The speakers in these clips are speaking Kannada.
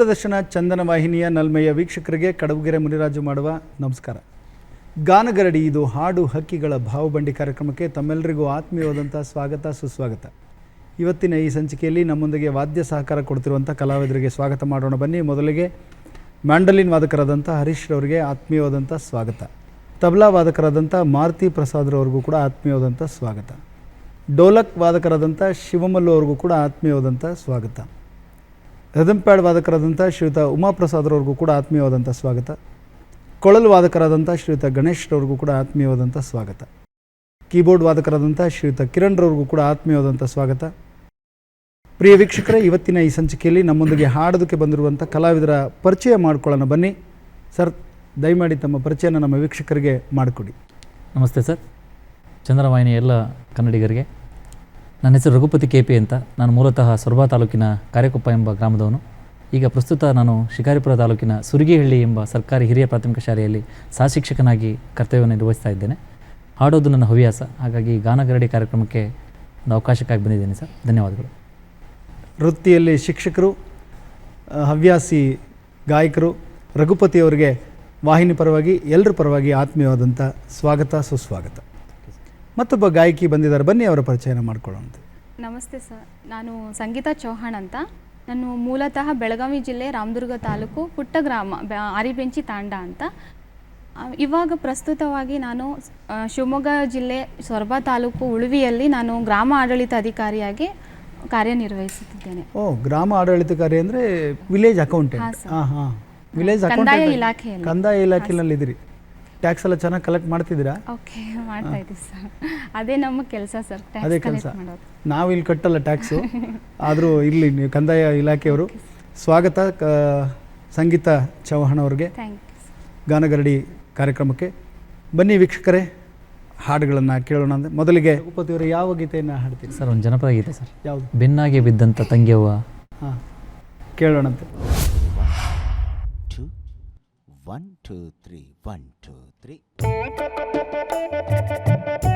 ದೂರದರ್ಶನ ಚಂದನ ವಾಹಿನಿಯ ನಲ್ಮೆಯ ವೀಕ್ಷಕರಿಗೆ ಕಡಬುಗೆರೆ ಮುನಿರಾಜು ಮಾಡುವ ನಮಸ್ಕಾರ. ಗಾನಗರಡಿ ಇದು ಹಾಡು ಹಕ್ಕಿಗಳ ಭಾವಬಂಡಿ ಕಾರ್ಯಕ್ರಮಕ್ಕೆ ತಮ್ಮೆಲ್ಲರಿಗೂ ಆತ್ಮೀಯವಾದಂಥ ಸ್ವಾಗತ, ಸುಸ್ವಾಗತ. ಇವತ್ತಿನ ಈ ಸಂಚಿಕೆಯಲ್ಲಿ ನಮ್ಮೊಂದಿಗೆ ವಾದ್ಯ ಸಹಕಾರ ಕೊಡ್ತಿರುವಂಥ ಕಲಾವಿದರಿಗೆ ಸ್ವಾಗತ ಮಾಡೋಣ. ಬನ್ನಿ, ಮೊದಲಿಗೆ ಮ್ಯಾಂಡಲಿನ್ ವಾದಕರಾದಂಥ ಹರೀಶ್ ರವರಿಗೆ ಆತ್ಮೀಯವಾದಂಥ ಸ್ವಾಗತ. ತಬಲಾ ವಾದಕರಾದಂಥ ಮಾರುತಿ ಪ್ರಸಾದ್ರವ್ರಿಗೂ ಕೂಡ ಆತ್ಮೀಯವಾದಂಥ ಸ್ವಾಗತ. ಡೋಲಕ್ ವಾದಕರಾದಂಥ ಶಿವಮಲ್ಲು ಅವ್ರಿಗೂ ಕೂಡ ಆತ್ಮೀಯವಾದಂಥ ಸ್ವಾಗತ. ರಿದಮ್ ಪ್ಯಾಡ್ ವಾದಕರಾದಂಥ ಶ್ರೀಯುತ ಉಮಾಪ್ರಸಾದ್ರವ್ರಿಗೂ ಕೂಡ ಆತ್ಮೀಯವಾದಂಥ ಸ್ವಾಗತ. ಕೊಳಲು ವಾದಕರಾದಂಥ ಶ್ರೀಯುತ ಗಣೇಶ್ರವ್ರಿಗೂ ಕೂಡ ಆತ್ಮೀಯವಾದಂಥ ಸ್ವಾಗತ. ಕೀಬೋರ್ಡ್ ವಾದಕರಾದಂಥ ಶ್ರೀಯುತ ಕಿರಣ್ರವ್ರಿಗೂ ಕೂಡ ಆತ್ಮೀಯವಾದಂಥ ಸ್ವಾಗತ. ಪ್ರಿಯ ವೀಕ್ಷಕರೇ, ಇವತ್ತಿನ ಈ ಸಂಚಿಕೆಯಲ್ಲಿ ನಮ್ಮೊಂದಿಗೆ ಹಾಡೋದಕ್ಕೆ ಬಂದಿರುವಂಥ ಕಲಾವಿದರ ಪರಿಚಯ ಮಾಡಿಕೊಳ್ಳೋಣ. ಬನ್ನಿ, ಸರ್, ದಯಮಾಡಿ ತಮ್ಮ ಪರಿಚಯನ ನಮ್ಮ ವೀಕ್ಷಕರಿಗೆ ಮಾಡಿಕೊಡಿ. ನಮಸ್ತೆ ಸರ್. ಚಂದ್ರವಾಹಿನಿ ಎಲ್ಲ ಕನ್ನಡಿಗರಿಗೆ. ನನ್ನ ಹೆಸರು ರಘುಪತಿ ಕೆ ಪಿ ಅಂತ. ನಾನು ಮೂಲತಃ ಸೊರಬಾ ತಾಲೂಕಿನ ಕಾರ್ಯಕೊಪ್ಪ ಎಂಬ ಗ್ರಾಮದವನು. ಈಗ ಪ್ರಸ್ತುತ ನಾನು ಶಿಕಾರಿಪುರ ತಾಲೂಕಿನ ಸುರಗಿಹಳ್ಳಿ ಎಂಬ ಸರ್ಕಾರಿ ಹಿರಿಯ ಪ್ರಾಥಮಿಕ ಶಾಲೆಯಲ್ಲಿ ಸಹ ಶಿಕ್ಷಕನಾಗಿ ಕರ್ತವ್ಯವನ್ನು ನಿರ್ವಹಿಸ್ತಾ ಇದ್ದೇನೆ. ಹಾಡೋದು ನನ್ನ ಹವ್ಯಾಸ. ಹಾಗಾಗಿ ಗಾನಗರಡಿ ಕಾರ್ಯಕ್ರಮಕ್ಕೆ ಒಂದು ಅವಕಾಶಕ್ಕಾಗಿ ಬಂದಿದ್ದೇನೆ ಸರ್. ಧನ್ಯವಾದಗಳು. ವೃತ್ತಿಯಲ್ಲಿ ಶಿಕ್ಷಕರು, ಹವ್ಯಾಸಿ ಗಾಯಕರು, ರಘುಪತಿ ಅವರಿಗೆ ವಾಹಿನಿ ಪರವಾಗಿ, ಎಲ್ಲರ ಪರವಾಗಿ ಆತ್ಮೀಯವಾದಂಥ ಸ್ವಾಗತ, ಸುಸ್ವಾಗತ. ಮತ್ತೊಬ್ಬ ಗಾಯಕಿ ಬಂದಿದ್ದಾರೆ. ಬನ್ನಿ ಅವರ ಪರಿಚಯ ಮಾಡ್ಕೊಳ್ಳೋಣ ನಮಸ್ತೆ ಸರ್. ನಾನು ಸಂಗೀತಾ ಚೌಹಾಣ್ ಅಂತ. ನಾನು ಮೂಲತಃ ಬೆಳಗಾವಿ ಜಿಲ್ಲೆ ರಾಮದುರ್ಗ ತಾಲೂಕು ಪುಟ್ಟ ಗ್ರಾಮ ಆರಿಬೆಂಚಿ ತಾಂಡ ಅಂತ. ಇವಾಗ ಪ್ರಸ್ತುತವಾಗಿ ನಾನು ಶಿವಮೊಗ್ಗ ಜಿಲ್ಲೆ ಸೊರಬ ತಾಲೂಕು ಉಳುವಿಯಲ್ಲಿ ನಾನು ಗ್ರಾಮ ಆಡಳಿತ ಅಧಿಕಾರಿಯಾಗಿ ಕಾರ್ಯನಿರ್ವಹಿಸುತ್ತಿದ್ದೇನೆ. ಓ ಗ್ರಾಮ ಆಡಳಿತಕಾರಿ ಅಂದ್ರೆ ವಿಲೇಜ್ ಅಕೌಂಟೆಂಟ್. ಹಾಂ ಹಾಂ ವಿಲೇಜ್ ಕಂದಾಯ ಇಲಾಖೆಯಲ್ಲಿ. ಕಂದಾಯ ಇಲಾಖೆಯಲ್ಲಿ ಇದ್ದೀರಿ ಟ್ಯಾಕ್ಸ್ ಎಲ್ಲ ಚೆನ್ನಾಗಿ ಕಲೆಕ್ಟ್ ಮಾಡ್ತಿದ್ದೀರಾ? ಓಕೆ ಮಾಡ್ತಾ ಇದ್ದೀವಿ ಸರ್ ಅದೇ ನಮ್ಮ ಕೆಲಸ ಸರ್ ಅದೇ ಕೆಲಸ. ನಾವು ಇಲ್ಲಿ ಕಟ್ಟಲ್ಲ ಟ್ಯಾಕ್ಸು ಆದರೂ ಇಲ್ಲಿ ನೀವು ಕಂದಾಯ ಇಲಾಖೆಯವರು ಸ್ವಾಗತ ಕ- ಸಂಗೀತ ಚೌಹಾಣ್ ಅವ್ರಿಗೆ ಗಾನಗರಡಿ ಕಾರ್ಯಕ್ರಮಕ್ಕೆ. ಬನ್ನಿ ವೀಕ್ಷಕರೇ ಹಾಡುಗಳನ್ನು ಕೇಳೋಣ ಅಂದರೆ ಮೊದಲಿಗೆ ಉಪತಿಯವರು ಯಾವ ಗೀತೆಯನ್ನು ಹಾಡ್ತೀನಿ ಸರ್ ಒಂದು ಜನಪದ ಗೀತೆ ಸರ್ ಯಾವುದು? ಬೆನ್ನಾಗೆ ಬಿದ್ದಂಥ ತಂಗಿಯವ್ವ. ಹಾಂ ಕೇಳೋಣಂತೆ. One two three one one, Thank you.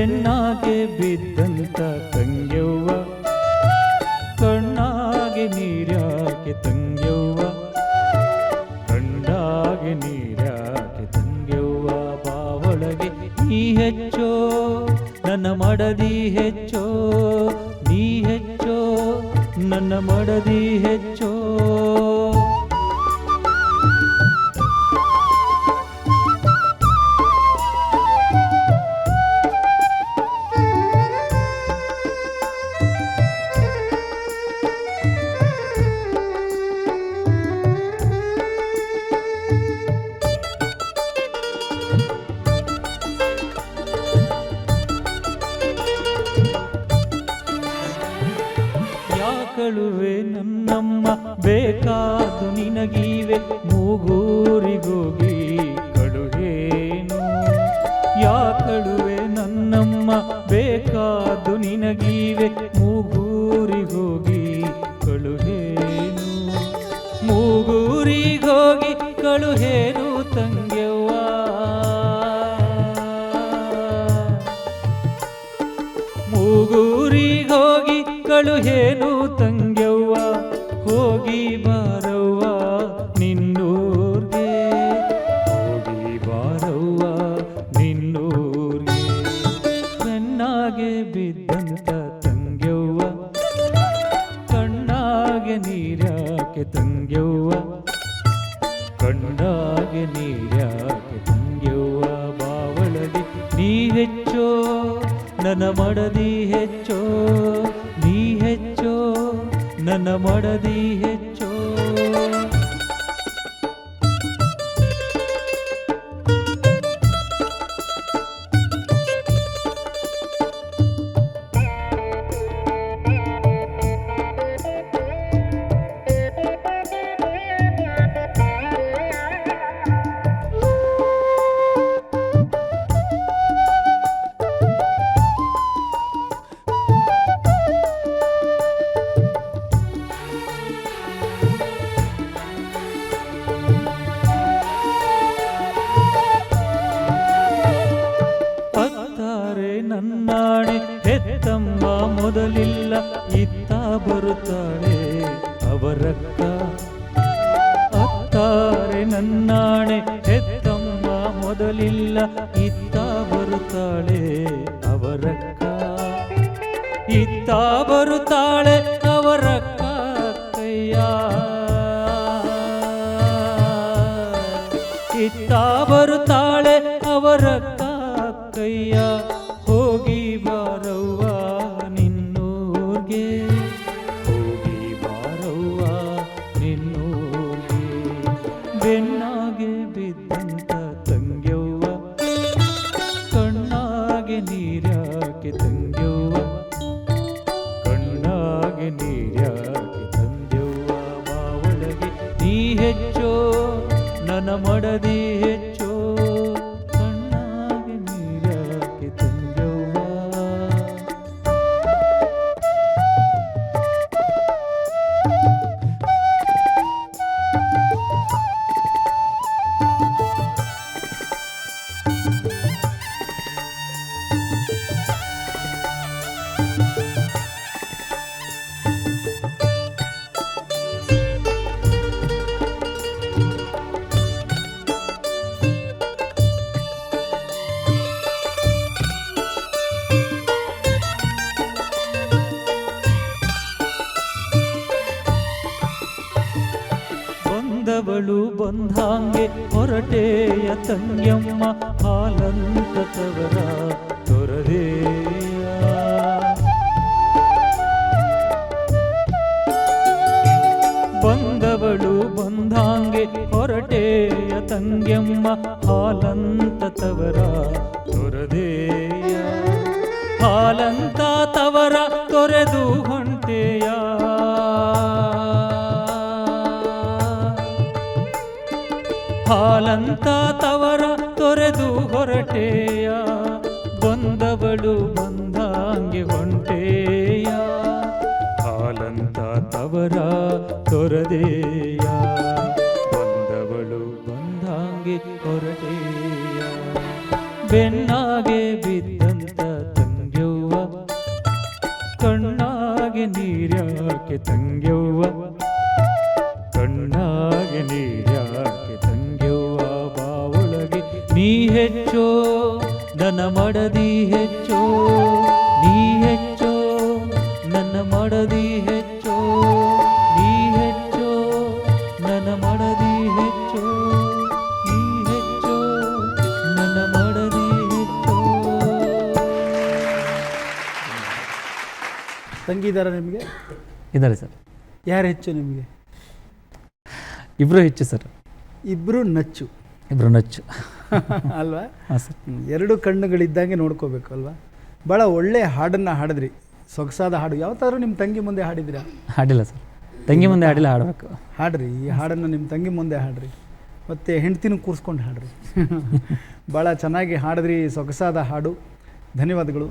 ಬೆನ್ನಾಗೆ ಬಿದ್ದಂತ ತಂಗ್ಯವ್ವ. ಕಣ್ಣಾಗೆ ನೀರ್ಯಾಕೆ ತಂಗ್ಯವ್ವ. ಕಂಡಾಗೆ ನೀರ್ಯಾಕೆ ತಂಗ್ಯವ್ವ. ಬಾವೊಳಗೆ ನೀ ಹೆಚ್ಚೋ, ನನ್ನ ಮಡದಿ ಹೆಚ್ಚೋ. ನೀ ಹೆಚ್ಚೋ, ನನ್ನ ಮಡದಿ ಹೆಚ್ಚೋ. ಇತ್ತ ಬರುತ್ತಾಳೆ ಹೊರಟೇಯ ಹಾಲಂತ ತವರ ಬಂದವಳು ಬಂದಾಂಗೆ ಹೊರಟೇಯ ತಂಗ್ಯಮ್ಮ ಹಾಲಂತವರ ತೊರದೇಯ. ಹಾಲಂತ ತವರ ತೊರೆದು ಹೊಂಟೆಯ. ಹಾಲಂತ ತವರ ತೊರೆದು ಹೊರಟೇಯ. ಬಂದವಳು ಬಂದಾಂಗೆ ಹೊಂಟೇಯ. ಹಾಲಂತ ತವರ ತೊರೆದೆಯ. ಬಂದವಳು ಬಂದಾಂಗೆ ಹೊರಟೇಯ. ಬೆನ್ನಾಗೆ ಯಾರು ಹೆಚ್ಚು ನಿಮಗೆ? ಇಬ್ಬರು ಹೆಚ್ಚು ಸರ್. ಇಬ್ಬರು ನಚ್ಚು. ಇಬ್ಬರು ನಚ್ಚು. ಅಲ್ವಾ? ಹಾಂ ಸರ್. ಎರಡು ಕಣ್ಣುಗಳಿದ್ದಂಗೆ ನೋಡ್ಕೋಬೇಕು ಅಲ್ವಾ? ಭಾಳ ಒಳ್ಳೆ ಹಾಡನ್ನು ಹಾಡಿದ್ರಿ. ಸೊಗಸಾದ ಹಾಡು. ಯಾವತ್ತಾದ್ರೂ ನಿಮ್ಮ ತಂಗಿ ಮುಂದೆ ಹಾಡಿದಿರಾ ಹಾಡಿಲ್ಲ ಸರ್. ತಂಗಿ ಮುಂದೆ ಹಾಡಿಲ್ಲ ಹಾಡಬೇಕು. ಹಾಡ್ರಿ. ಈ ಹಾಡನ್ನು ನಿಮ್ಮ ತಂಗಿ ಮುಂದೆ ಹಾಡ್ರಿ. ಮತ್ತು ಹೆಂಡ್ತಿನೂ ಕೂರಿಸ್ಕೊಂಡು ಹಾಡ್ರಿ. ಭಾಳ ಚೆನ್ನಾಗಿ ಹಾಡಿದ್ರಿ ಸೊಗಸಾದ ಹಾಡು. ಧನ್ಯವಾದಗಳು.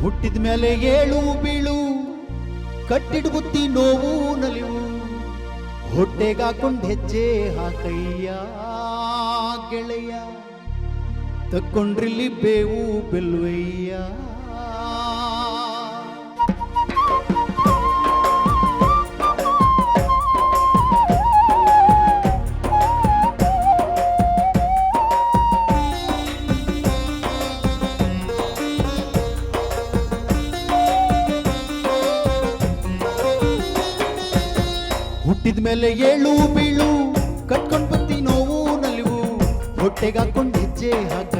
ಹುಟ್ಟಿದ ಮೇಲೆ ಏಳು ಬೀಳು ಕಟ್ಟಿಡು ಬುತ್ತಿ ನೋವು ನಲಿವು. ಹೊಟ್ಟೆಗಾಕೊಂಡ್ ಹೆಜ್ಜೆ ಹಾಕಯ್ಯ ಗೆಳೆಯ. ತಕ್ಕೊಂಡ್ರಿಲ್ಲಿ ಬೇವು ಬೆಲ್ವಯ್ಯ ಹುಟ್ಟಿದ ಮೇಲೆ ಏಳು ಬೀಳು ಕಟ್ಕೊಂಡ್ ಬತ್ತಿ ನೋವು ನಲಿವು ಹೊಟ್ಟೆಗಾಕೊಂಡ್ ಹೆಜ್ಜೆ ಹಾಕಯ್ಯ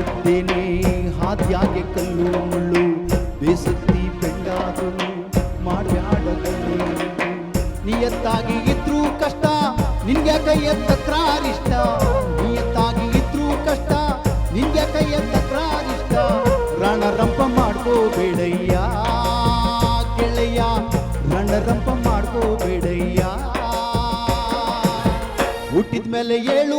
ಇದ್ದಿದ್ದೇನೆ ಹಾದ್ಯಾಗೆ ಕಲ್ಲು ಮುಳ್ಳು ಬೇಸತ್ತಿ ಬೆಂಡಾದ್ರೂ ಮಾಡಿ ನಿಯತ್ತಾಗಿ ಇದ್ರೂ ಕಷ್ಟ, ನಿನ್ಗೆ ಕೈಯ ತಕ್ರಾರಿಷ್ಟ ನಿಯತ್ತಾಗಿ ಇದ್ರೂ ಕಷ್ಟ, ನಿನ್ಗೆ ಕೈಯ ತಕ್ರಾರಿಷ್ಟ ರಣರಂಪ ಮಾಡ್ಕೋಬೇಡಯ್ಯ ಗೆಳೆಯ. ರಣರಂಪ ಮಾಡ್ಕೋಬೇಡಯ್ಯ ಹುಟ್ಟಿದ ಮೇಲೆ ಏಳು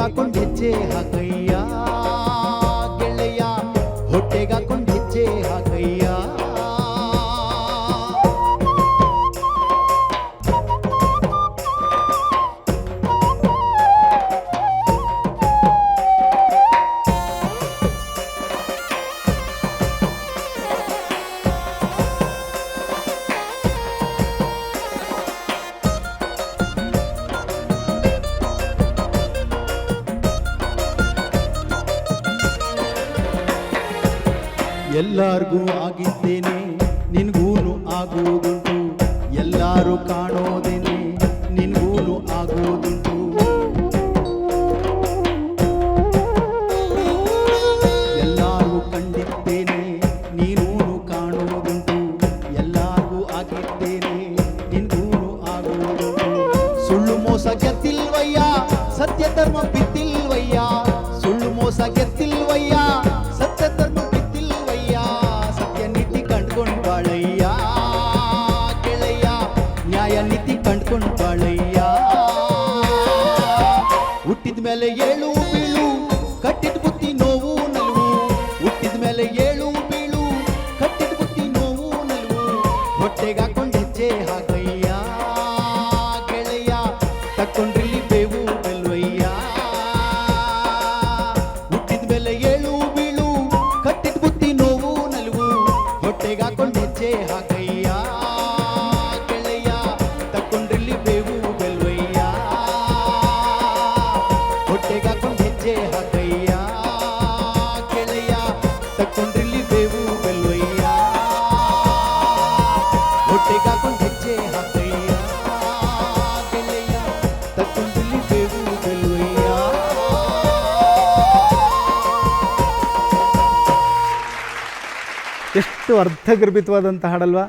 ಹೊಟ್ಟೆಗಾಕೊಂಡ್ ಹೆಜ್ಜೆ ಹಾಕಯ್ಯ ಗೆಳೆಯ ಎಲ್ಲಾರ್ಗೂ ಆಗಿದ್ದೇನೆ, ನಿನ್ಗೂನು ಆಗುವುದುಂಟು. ಎಲ್ಲಾರು ಕಾಣೋದೇನೆ, ನಿನ್ಗೂನು ಆಗುವುದುಂಟು. ಎಲ್ಲಾರು ಕಂಡಿದ್ದೇನೆ, ನೀನೂನು ಕಾಣುವುದುಂಟು. ಎಲ್ಲರಿಗೂ ಆಗಿದ್ದೇನೆ, ನಿನ್ಗೂನು ಆಗುವುದುಂಟು. ಸುಳ್ಳು ಮೋಸ ಗೆದ್ದಿಲ್ವಯ್ಯ ಸತ್ಯ ಧರ್ಮ ಹೊಟ್ಟೆಗಾಕೊಂಡ್ ಹೆಜ್ಜೆ ಎಷ್ಟು ಅರ್ಥಗರ್ಭಿತವಾದಂಥ ಹಾಡಲ್ವಾ?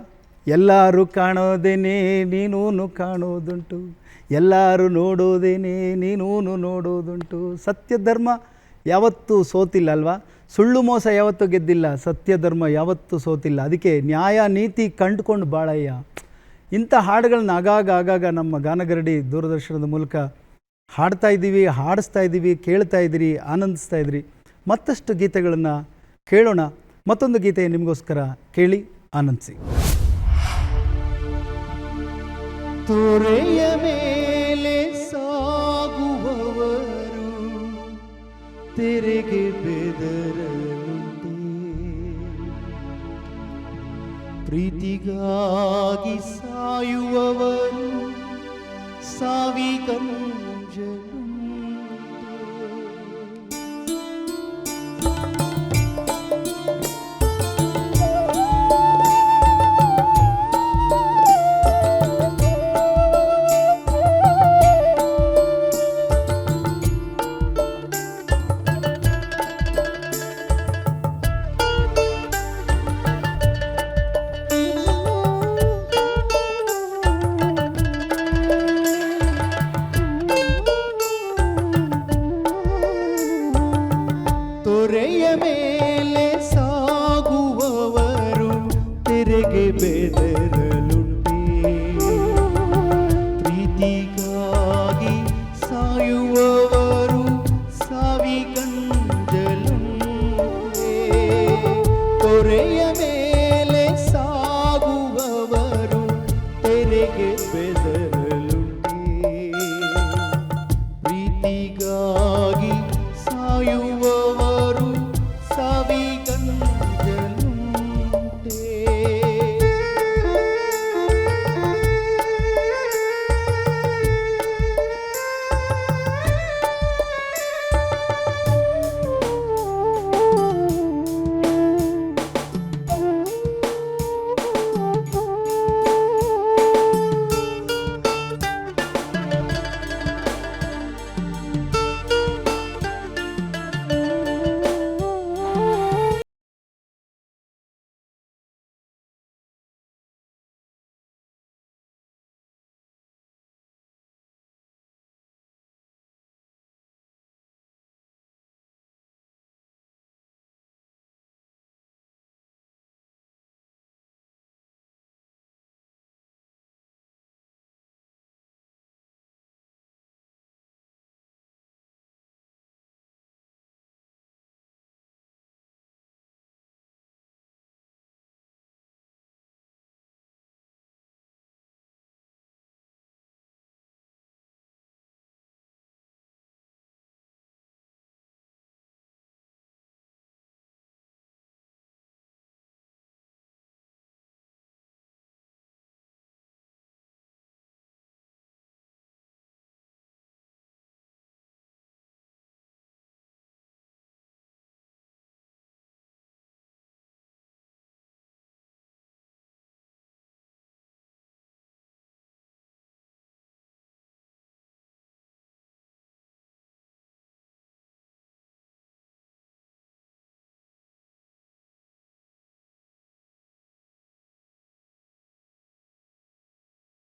ಎಲ್ಲರೂ ಕಾಣೋದೇನೆ, ನೀನೂನು ಕಾಣೋದುಂಟು. ಎಲ್ಲರೂ ನೋಡೋದೇನೆ, ನೀನೂನು ನೋಡೋದುಂಟು. ಸತ್ಯ ಧರ್ಮ ಯಾವತ್ತೂ ಸೋತಿಲ್ಲ ಅಲ್ವಾ? ಸುಳ್ಳು ಮೋಸ ಯಾವತ್ತೂ ಗೆದ್ದಿಲ್ಲ ಸತ್ಯ ಧರ್ಮ ಯಾವತ್ತೂ ಸೋತಿಲ್ಲ. ಅದಕ್ಕೆ ನ್ಯಾಯ, ನೀತಿ ಕಂಡುಕೊಂಡು ಬಾಳಯ್ಯ. ಇಂಥ ಹಾಡುಗಳನ್ನ ಆಗಾಗ ಆಗಾಗ ನಮ್ಮ ಗಾನಗರಡಿ ದೂರದರ್ಶನದ ಮೂಲಕ ಹಾಡ್ತಾ ಇದ್ದೀವಿ, ಹಾಡಿಸ್ತಾ ಇದ್ದೀವಿ, ಕೇಳ್ತಾ ಇದ್ದೀರಿ, ಆನಂದಿಸ್ತಾ ಇದ್ದೀರಿ. ಮತ್ತಷ್ಟು ಗೀತೆಗಳನ್ನು ಕೇಳೋಣ. ಮತ್ತೊಂದು ಗೀತೆ ನಿಮಗೋಸ್ಕರ ಕೇಳಿ ಆನಂದಿಸಿ. ತೊರೆಯ ಮೇಲೆ ಸಾಗುವವರು ತೆರೆಗೆ ಬೆದರಲುಂಟೆ. ಪ್ರೀತಿಗಾಗಿ ಸಾಯುವವರು ಸಾವಿಗಂಜಲು ಪ್ರೀತಿಗಾಗಿ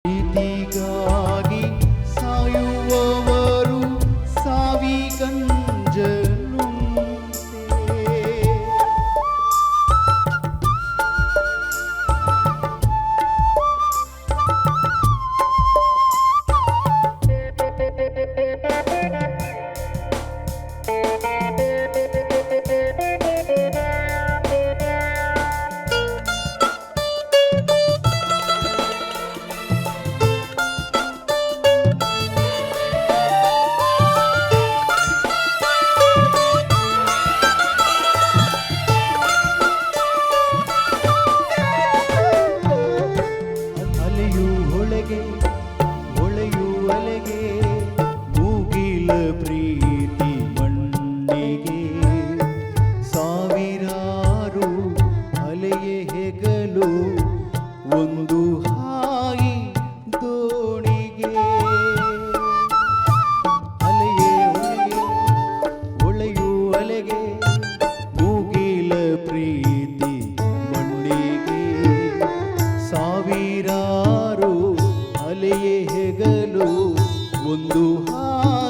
ಪ್ರೀತಿಗಾಗಿ ಸಾಯುವವರು গেল বন্ধু হা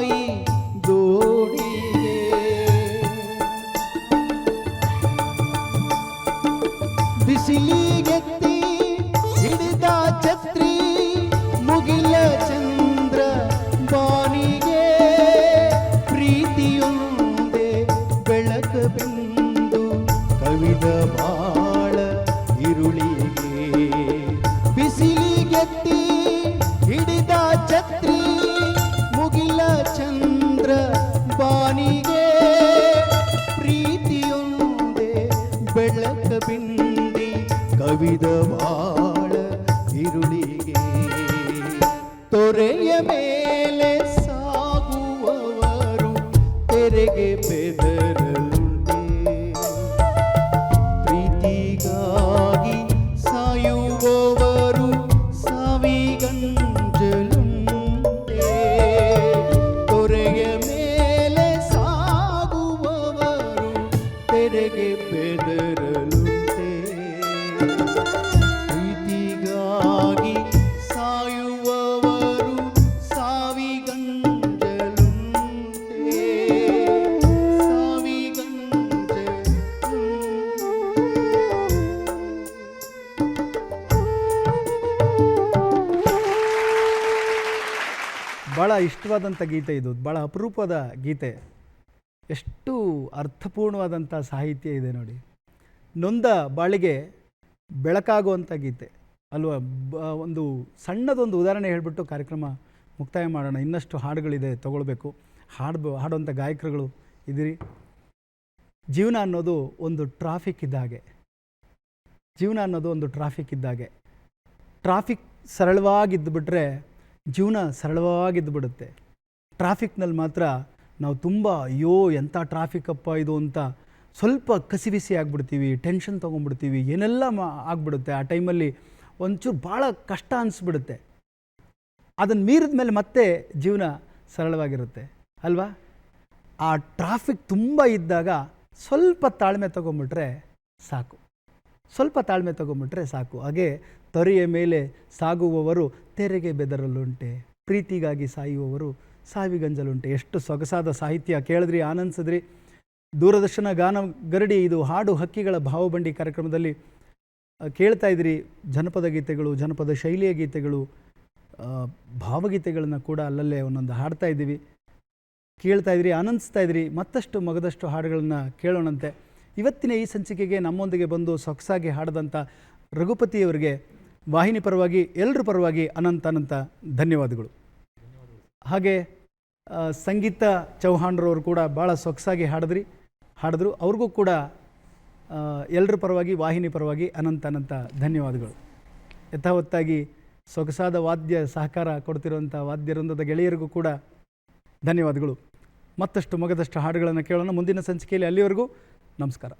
ಭಾಳ ಇಷ್ಟವಾದಂಥ ಗೀತೆ ಇದು. ಭಾಳ ಅಪರೂಪದ ಗೀತೆ. ಎಷ್ಟು ಅರ್ಥಪೂರ್ಣವಾದಂಥ ಸಾಹಿತ್ಯ ಇದೆ ನೋಡಿ. ನೊಂದ ಬಾಳಿಗೆ ಬೆಳಕಾಗುವಂಥ ಗೀತೆ. ಅಲ್ವಾ? ಒಂದು ಸಣ್ಣದೊಂದು ಉದಾಹರಣೆ ಹೇಳಿಬಿಟ್ಟು ಕಾರ್ಯಕ್ರಮ ಮುಕ್ತಾಯ ಮಾಡೋಣ. ಇನ್ನಷ್ಟು ಹಾಡುಗಳಿದೆ ತಗೊಳ್ಬೇಕು. ಹಾಡು, ಹಾಡುವಂಥ ಗಾಯಕರುಗಳು ಇದ್ದೀರಿ. ಜೀವನ ಅನ್ನೋದು ಒಂದು ಟ್ರಾಫಿಕ್ ಇದ್ದ ಹಾಗೆ. ಜೀವನ ಅನ್ನೋದು ಒಂದು ಟ್ರಾಫಿಕ್ ಇದ್ದಾಗೆ ಟ್ರಾಫಿಕ್ ಸರಳವಾಗಿದ್ದು ಬಿಟ್ಟರೆ ಜೀವನ ಸರಳವಾಗಿದ್ದು ಬಿಡುತ್ತೆ ಟ್ರಾಫಿಕ್ನಲ್ಲಿ ಮಾತ್ರ ನಾವು ತುಂಬ, ಅಯ್ಯೋ, ಎಂಥ ಅಪ್ಪ ಇದು ಅಂತ ಸ್ವಲ್ಪ ಕಸಿವಿಸಿ ಆಗಿಬಿಡ್ತೀವಿ, ಟೆನ್ಷನ್ ತೊಗೊಂಡ್ಬಿಡ್ತೀವಿ, ಏನೆಲ್ಲ ಮಾ ಆಗ್ಬಿಡುತ್ತೆ ಆ ಟೈಮಲ್ಲಿ ಒಂಚೂರು ಭಾಳ ಕಷ್ಟ ಅನಿಸ್ಬಿಡುತ್ತೆ. ಅದನ್ನು ಮೀರಿದ ಮೇಲೆ ಮತ್ತೆ ಜೀವನ ಸರಳವಾಗಿರುತ್ತೆ, ಅಲ್ವಾ? ಆ ಟ್ರಾಫಿಕ್ ತುಂಬ ಇದ್ದಾಗ ಸ್ವಲ್ಪ ತಾಳ್ಮೆ ತೊಗೊಂಬಿಟ್ರೆ ಸಾಕು. ಸ್ವಲ್ಪ ತಾಳ್ಮೆ ತಗೊಂಬಿಟ್ರೆ ಸಾಕು. ಹಾಗೆ ತೊರೆಯ ಮೇಲೆ ಸಾಗುವವರು ತೆರೆಗೆ ಬೆದರಲುಂಟೆ. ಪ್ರೀತಿಗಾಗಿ ಸಾಯುವವರು ಸಾವಿಗಂಜಲುಂಟೆ. ಎಷ್ಟು ಸೊಗಸಾದ ಸಾಹಿತ್ಯ ಕೇಳಿದ್ರಿ ಆನಂದಿಸಿದ್ರಿ. ದೂರದರ್ಶನ ಗಾನ ಗರಡಿ ಇದು ಹಾಡು ಹಕ್ಕಿಗಳ ಭಾವಬಂಡಿ ಕಾರ್ಯಕ್ರಮದಲ್ಲಿ ಕೇಳ್ತಾ ಇದ್ರಿ ಜನಪದ ಗೀತೆಗಳು, ಜನಪದ ಶೈಲಿಯ ಗೀತೆಗಳು ಭಾವಗೀತೆಗಳನ್ನು ಕೂಡ ಅಲ್ಲಲ್ಲೇ ಒಂದೊಂದು ಹಾಡ್ತಾ ಇದ್ದೀವಿ. ಕೇಳ್ತಾ ಇದ್ರಿ, ಆನಂದಿಸ್ತಾ ಇದ್ರಿ, ಮತ್ತಷ್ಟು ಮಗದಷ್ಟು ಹಾಡುಗಳನ್ನು ಕೇಳೋಣಂತೆ. ಇವತ್ತಿನ ಈ ಸಂಚಿಕೆಗೆ ನಮ್ಮೊಂದಿಗೆ ಬಂದು ಸೊಗಸಾಗಿ ಹಾಡಿದಂಥ ರಘುಪತಿಯವರಿಗೆ ವಾಹಿನಿ ಪರವಾಗಿ ಎಲ್ಲರ ಪರವಾಗಿ ಅನಂತ ಅನಂತ ಧನ್ಯವಾದಗಳು. ಹಾಗೆ ಸಂಗೀತ ಚೌಹಾಣ್ರವರು ಕೂಡ ಭಾಳ ಸೊಗಸಾಗಿ ಹಾಡಿದ್ರಿ, ಹಾಡಿದ್ರು. ಅವ್ರಿಗೂ ಕೂಡ ಎಲ್ಲರ ಪರವಾಗಿ, ವಾಹಿನಿ ಪರವಾಗಿ ಅನಂತ ಅನಂತ ಧನ್ಯವಾದಗಳು. ಯಥಾವತ್ತಾಗಿ ಸೊಗಸಾದ ವಾದ್ಯ ಸಹಕಾರ ಕೊಡ್ತಿರುವಂಥ ವಾದ್ಯವೃಂದದ ಗೆಳೆಯರಿಗೂ ಕೂಡ ಧನ್ಯವಾದಗಳು. ಮತ್ತಷ್ಟು ಮಗದಷ್ಟು ಹಾಡುಗಳನ್ನು ಕೇಳೋಣ. ಮುಂದಿನ ಸಂಚಿಕೆಯಲ್ಲಿ ಅಲ್ಲಿವರೆಗೂ ನಮಸ್ಕಾರ.